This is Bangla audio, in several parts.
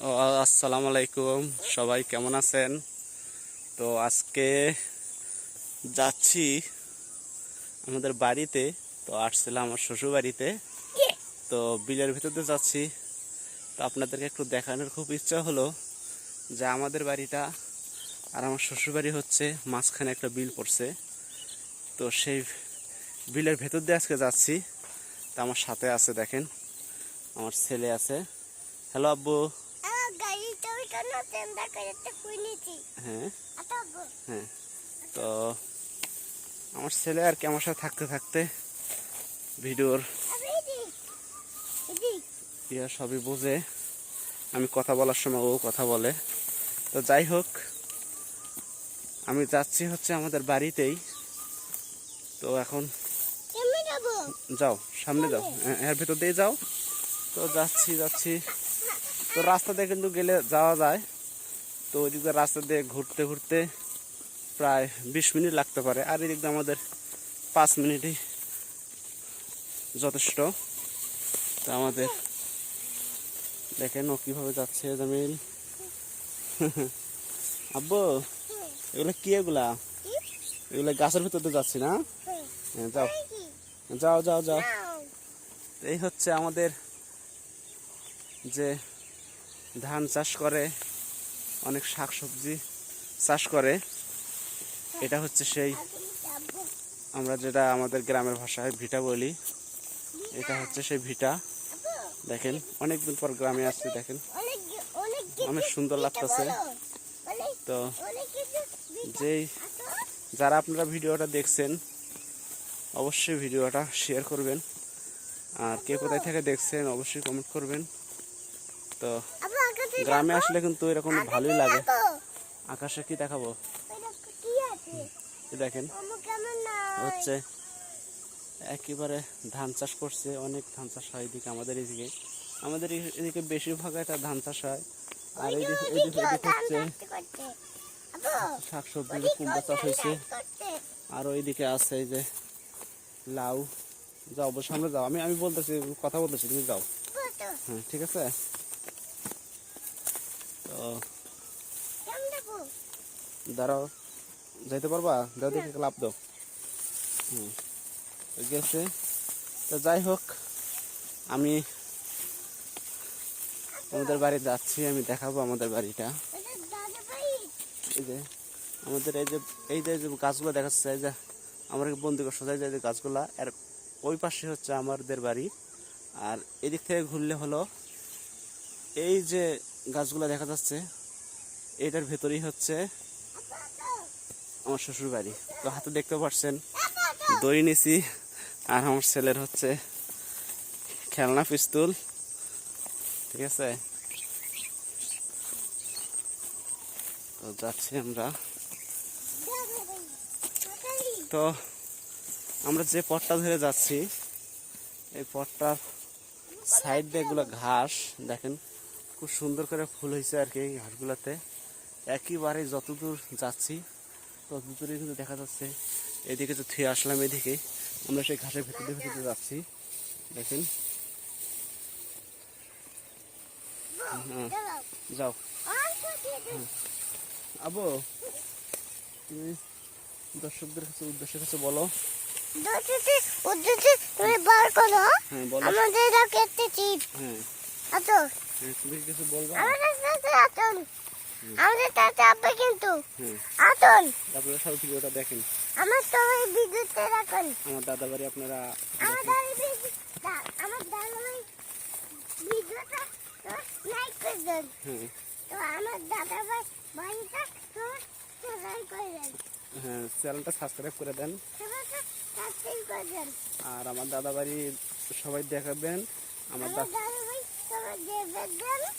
আসসালামু আলাইকুম। সবাই কেমন আছেন? তো আজকে যাচ্ছি আমাদের বাড়িতে। তো আসছিলাম আমার শ্বশুর বাড়িতে তো বিলের ভিতরে যাচ্ছি। তো আপনাদেরকে একটু দেখানোর খুব ইচ্ছা হলো যে আমাদের বাড়িটা আর আমার শ্বশুর বাড়ি হচ্ছে মাঝখানে একটা বিল পড়ছে। তো সেই বিলের ভেতর দিয়ে আজকে যাচ্ছি। তা আমার সাথে আছে, দেখেন। আমার ছেলে আছে। হ্যালো আব্বু। হ্যাঁ। হ্যাঁ। তো আমার ছেলে আর কি আমার সাথে থাকতে থাকতে ভিডিওর ইয়া সবই বোঝে। আমি কথা বলার সময় ও কথা বলে। তো যাই হোক আমি যাচ্ছি হচ্ছে আমাদের বাড়িতেই। তো এখন যাও সামনে যাও। হ্যাঁ, এর ভেতর দিয়ে যাও। তো যাচ্ছি যাচ্ছি। তো রাস্তা দিয়ে কিন্তু গেলে যাওয়া যায়। তো ওই দিকে রাস্তা দিয়ে ঘুরতে ঘুরতে প্রায় বিশ মিনিট লাগতে পারে। আর এদিক দিয়ে আমাদের পাঁচ মিনিটই যথেষ্ট। তো আমাদের দেখেন ও কীভাবে যাচ্ছে, জামিল। আব্বু, এগুলো কি এগুলা? এগুলো গাছের ভিতর দিয়ে যাচ্ছি না? হ্যাঁ যাও। যাও যাও যাও। এই হচ্ছে আমাদের যে ধান চাষ করে, অনেক শাক সবজি চাষ করে। এটা হচ্ছে সেই আমরা যেটা আমাদের গ্রামের ভাষায় ভিটা বলি। এটা হচ্ছে সেই ভিটা। দেখেন, অনেকদিন পর গ্রামে আসছি, দেখেন। অনেক সুন্দর লাগতেছে। তো যেই যারা আপনারা ভিডিওটা দেখছেন, অবশ্যই ভিডিওটা শেয়ার করবেন। আর কে কোথায় থেকে দেখছেন, অবশ্যই কমেন্ট করবেন। তো গ্রামে আসলে কিন্তু এরকম ভালোই লাগে। আকাশে কি দেখাবো? দেখেন। হচ্ছে একেবারে ধান চাষ করছে অনেক ধান চাষ হয় এদিকে আমাদের এদিকে। আমাদের এদিকে বেশিরভাগ একটা ধান চাষ হয়। আর এদিকে হচ্ছে শাক সবজি কুমড়া চাষ হয়েছে। আর ওইদিকে আছে এই যে লাউ। যাও সামনে যাও। আমি আমি বলতেছি কথা বলতেছি তুমি যাও। হ্যাঁ ঠিক আছে? তো দাঁড়াও। যাইতে পারবা? দাও দেখে লাভ দাও। হুম। গেছে। তো যাই হোক আমি আমাদের বাড়ি যাচ্ছি আমি দেখাবো আমাদের বাড়িটা। এই যে আমাদের এই যে এই যে গাছগুলো দেখাচ্ছে এই যে আমার বন্দি করে সোজাই যায় যে গাছগুলা আর ওই পাশে হচ্ছে আমাদের বাড়ি। আর এদিক থেকে ঘুরলে হলো এই যে গাছগুলো দেখা যাচ্ছে। এটার ভেতরেই হচ্ছে আমার শ্বশুর বাড়ি তো হাতে দেখতে পাচ্ছেন, দড়ি নিছি, আর আমার ছেলের হচ্ছে খেলনা, পিস্তুল, ঠিক আছে? তো যাচ্ছি আমরা। তো আমরা যে পথটা ধরে যাচ্ছি, এই পথটার সাইড দিয়ে এগুলো ঘাস, দেখেন। খুব সুন্দর করে ফুল হয়েছে আর কি এই ঘাসগুলোতে একেবারে যতদূর যাচ্ছি ততদূরে কিন্তু দেখা যাচ্ছে। এদিকে তো থুয়ে আসলাম এদিকে। আমরা সেই ঘাসের ভেতর ভেতর যাচ্ছি। দেখেন। হ্যাঁ যাও। আবু তুমি দর্শকদের কাছে উদ্দেশ্যের কাছে বলো। উদ্দেশ্যে তুমি বার করো হ্যাঁ? বলো। আমাদের এটা কেটেছি হ্যাঁ। হ্যাঁ তুমি কিছু বলবা? আমাদের সাথে আতন আমাদের সাথে আপনি কিন্তু আপনারা সব ভিডিওটা দেখেন। আমার তো রাখুন। আমার দাদা বাড়ি আপনারা আমার। দাদি আমার লাইক করে দেন। হ্যাঁ। তো আমার দাদা ভাই বাড়িটা তো সবাই করে দেন। হ্যাঁ চ্যানেলটা সাবস্ক্রাইব করে দেন। আর আমার দাদা বাড়ি সবাই দেখাবেন। আমার দাদা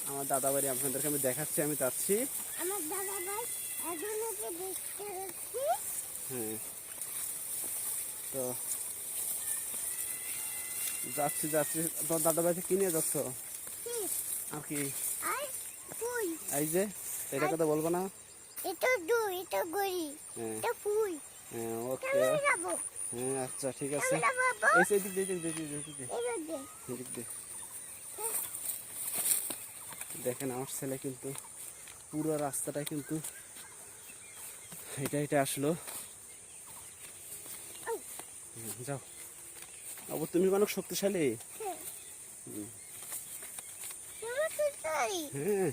আমার দাদা বাড়ি আপনাদেরকে আমি দেখাচ্ছি আমি যাচ্ছি আমার দাদা ভাই এখন ওকে দেখতে যাচ্ছি হ্যাঁ তো যাচ্ছি যাচ্ছি তোমার দাদা বাড়িতে কি নিয়ে যাচ্ছ আর কি এই যে এটা কথা বলব না এটা দুই এটা গড়ি হ্যাঁ এটা ফুল হ্যাঁ ওকে হ্যাঁ আচ্ছা ঠিক আছে এই এদিক দিয়ে এদিক দিয়ে, এদিক দিয়ে এবার দে এদিক দিয়ে দেখেন আমার ছেলে কিন্তু পুরো রাস্তাটা কিন্তু এটা এটা আসলো। যাও। আবার তুমি অনেক শক্তিশালী? হ্যাঁ।